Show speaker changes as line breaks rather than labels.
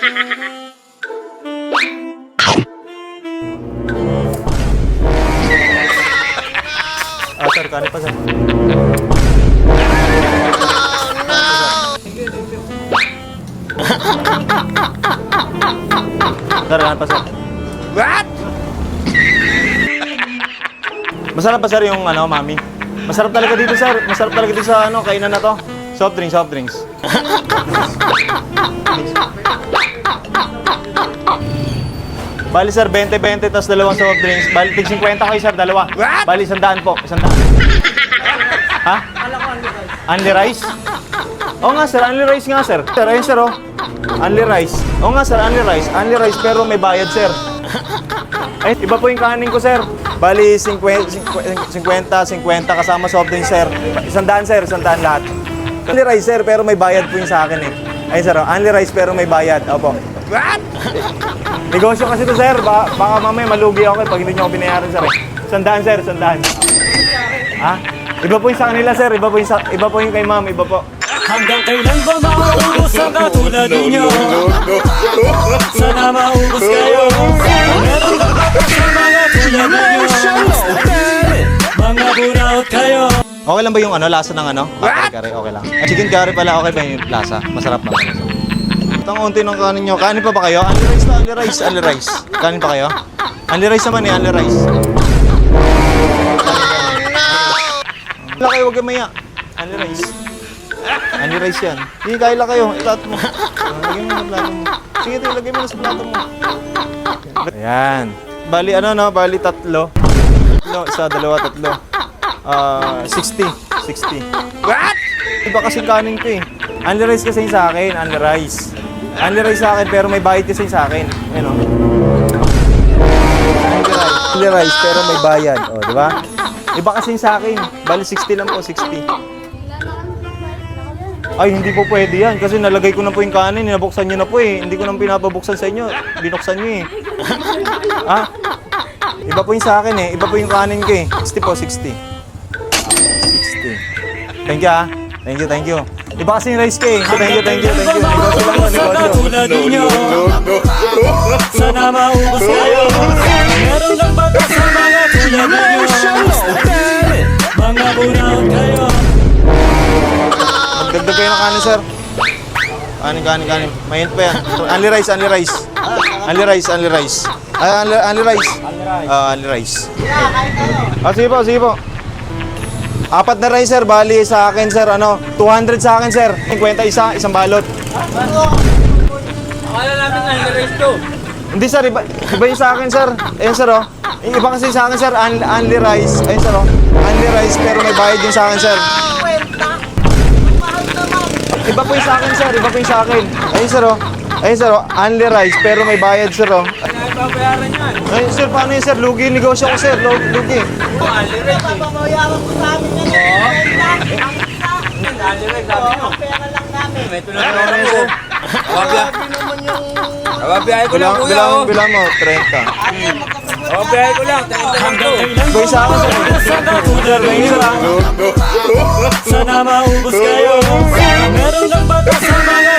Ah, sir, kanin pa, sir. Sir, kanin pa, sir.
What?
Masarap ba, sir, yung ano, mami? Masarap talaga dito, sir. Masarap talaga dito sa ano, kainan na to. Soft drinks, soft drinks. Bali sir, 20-20 tapos dalawang soft drinks. Bali, tig 50 kayo sir, dalawa.
What?
Bali, sandaan po, sandaan. ha? Only rice? Oo nga sir, only rice nga sir. Sir, ayun sir oh. Only rice. Oo nga sir, only rice. Only rice pero may bayad sir. Ay, iba po yung kanin ko sir. Bali, 50, 50, 50 kasama soft drinks sir. Isandaan sir, isandaan lahat. Only rice sir, pero may bayad po yung sa akin eh. Ayun sir, oh. only rice pero may bayad. Opo.
What?
Negosyo kasi to sir, ba baka mamaya malugi ako eh pag hindi nyo ako binayaran sir eh. Sandaan sir, sandaan. Ha? Iba po yung sa kanila sir, iba po yung, sa, iba po yung kay ma'am, iba po.
Hanggang kailan ba mauubos ang katulad ninyo? Sana maubos kayo Meron ba ba sa mga tulad ninyo? Mga buraot kayo
Okay lang ba yung ano, lasa ng ano?
What?
Curry, okay lang. Ah, chicken curry pala, okay ba yung lasa? Masarap ba? Ito ang unti ng kanin nyo. Kanin pa ba kayo? Only rice na, only rice, only rice. Kanin pa kayo? Only rice naman eh, only rice. Wala kayo, huwag maya. Only rice. Only rice yan. Hindi, kaya lang kayo. Ilat mo. Ah, Lagay mo sa plato mo. Sige, ito, ilagay mo na sa plato mo. Ayan. Bali, ano no? Bali, tatlo. Tatlo, isa, dalawa, tatlo. Ah, 60. 60.
What?
Iba kasing kanin ko eh. Only rice kasi yung sa akin. Only rice sa akin pero may bayad kasi sa akin. Only rice. Only rice pero may bayad. O, di ba? Iba kasi yung sa akin. Bali 60 lang po, 60. Ay, hindi po pwede yan. Kasi nalagay ko na po yung kanin. Nabuksan nyo na po eh. Hindi ko nang pinapabuksan sa inyo. Binuksan nyo eh. ha? Iba po yung sa akin eh. Iba po yung kanin ko eh. 60 po, 60. 60. Thank you ah. Thank you, thank you. Iba kasi yung rice ko eh. Thank you, thank you, thank you. Negosyo lang po,
Sa
negosyo.
katulad ninyo Sana maubos kayo Meron lang ba sa mga tulad ninyo? Mga buraot kayo
Magdagdag kayo ng kanin, sir. Kanin, kanin, kanin. Mahint pa yan. Only rice, only rice. Only rice, only rice. Ay, only, only rice. Ah, only rice. Ah, sige po, sige po. Apat na rice, sir. Bali sa akin, sir. Ano, 200 sa akin, sir. 50 isa, isang balot.
Akala namin na race to
Hindi, sir. Iba, iba yung sa akin, sir. Ayun, sir, oh. Yung iba kasi sa akin, sir. Only, only rice. Ayun, sir, oh. Only rice, pero may bayad din sa akin, sir. Iba po yung sa akin, sir. Iba po yung sa akin. Ayun, sir, oh. Ayun, sir, oh. Only rice, pero may bayad, sir, oh.
Babayaran yan
Ayun, sir, paano yun, sir? Lugi yung negosyo ko, sir. Lu- Lugi. Ano yun, sir?
Ababiyahe ko lang
Bilang,
kuya
bilang,
oh.
bilang mo, 30.
Ababiyahe ko lang.
Hanggang kailan
Boy, sa akin, sir.
Sa
Sir,
ninyo
sir, ah.
Sana maubos kayo Meron lang ba sa mga